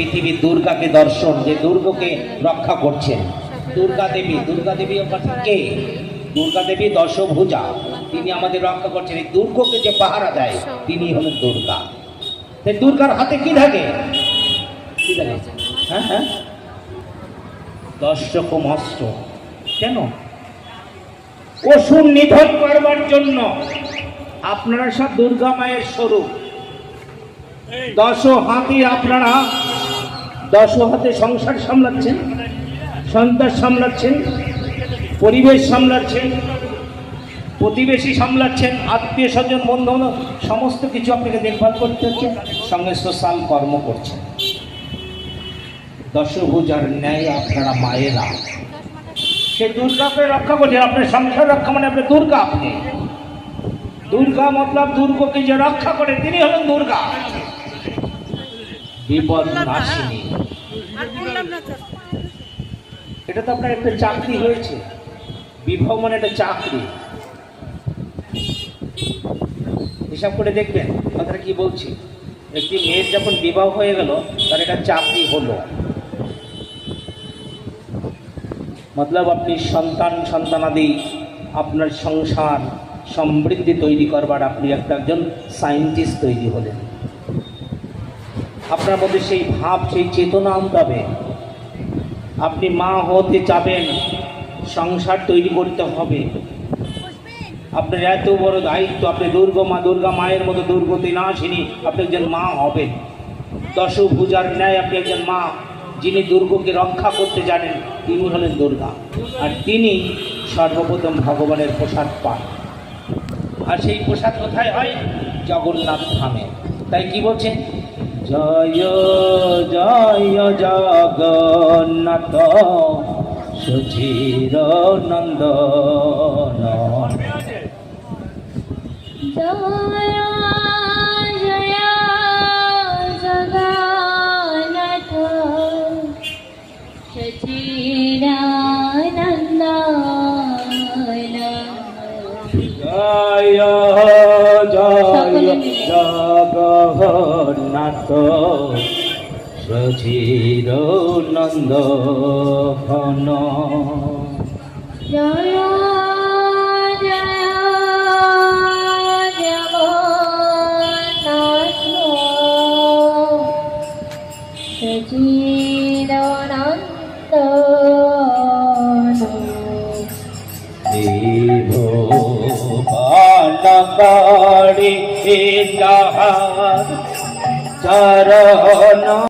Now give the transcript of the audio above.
পৃথিবীর দুর্গাকে দর্শন, যে দুর্গকে রক্ষা করছেন দুর্গা দেবী দুর্গা দেবী কে? দুর্গা দেবী দশভুজা। তিনি আমাদের রক্ষা করছেন। এই দুর্গকে যে পাহারা দেয়, তিনি হলেন দুর্গা। দুর্গার হাতে কি থাকে? কি থাকে? হ্যাঁ হ্যাঁ। দশ রকম অস্ত্র। কেন? নিধন করবার জন্য। আপনারা সব দুর্গা মায়ের স্বরূপ। দশ হাতে আপনারা দশ হাতে সংসার সামলাচ্ছেন সন্তান সামলাচ্ছেন, পরিবেশ সামলাচ্ছেন, প্রতিবেশী সামলাচ্ছেন, আত্মীয় স্বজন বন্ধু সমস্ত কিছু আপনাকে দেখভাল করতে হচ্ছে, সঙ্গে সোশ্যাল কর্ম করছেন। দশভুজার ন্যায় আপনারা মায়েরা। সে দুর্গাকে রক্ষা করছেন আপনার সংসার রক্ষা মানে আপনার দুর্গা আপনি। দুর্গা মতলব দুর্গকে যে রক্ষা করে, তিনি হলেন দুর্গা। বিপদ নাশিনী এটা তো আপনার একটা চাকরি হয়েছে। বিবাহ মানে একটা চাকরি। হিসাব করে দেখবেন কথাটা কি বলছি? একটি মেয়ের যখন বিবাহ হয়ে গেল তার একটা চাকরি হলো। মতলব আপনি সন্তান সন্তানাদি আপনার সংসার সমৃদ্ধি তৈরি করবার আপনি একটা একজন সায়েন্টিস্ট তৈরি হলেন। আপনার মধ্যে সেই ভাব, সেই চেতনা আনতে হবে আপনি মা হতে চাবেন, সংসার তৈরি করতে হবে। আপনার এত বড় দায়িত্ব, আপনি দুর্গা মা, দুর্গা মায়ের মতো দুর্গতি না আসেনি আপনি একজন মা হবেন। দশভুজার ন্যায় আপনি একজন মা, যিনি দুর্গকে রক্ষা করতে জানেন, তিনি হলেন দুর্গা। আর তিনি সর্বপ্রথম ভগবানের প্রসাদ পান। আর সেই প্রসাদ কোথায় হয়? জগন্নাথ ধামে। তাই কি বলছেন? জয় জয় জগন্নাথ সুধীর নন্দন। জয় জয় জগন্নাথ সুধীর নন্দন জয় বালকাড়ি চরণ